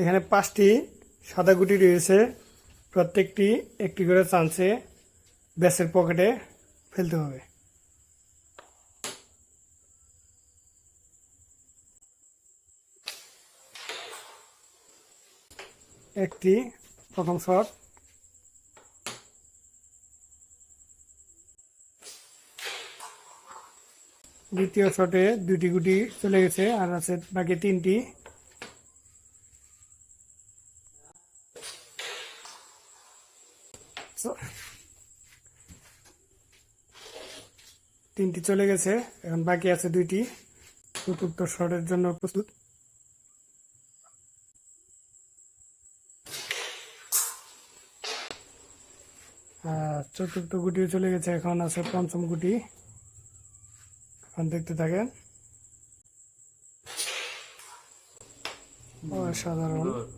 এখানে পাঁচটি সাদা গুটি রয়েছে। প্রত্যেকটি একটি করে চান্সে ব্যাসের পকেটে ফেলতে হবে। একটি প্রথম শট। দ্বিতীয় শটে দুটি গুটি চলে গেছে, আর আছে বাকি তিনটি So- তিনটি চলে গেছে, এখন বাকি আছে দুইটি। চতুর্থ শটের জন্য প্রস্তুত। চতুর্থ গুটিও চলে গেছে, এখন আছে পঞ্চম গুটি। এখন দেখতে থাকেন। অসাধারণ।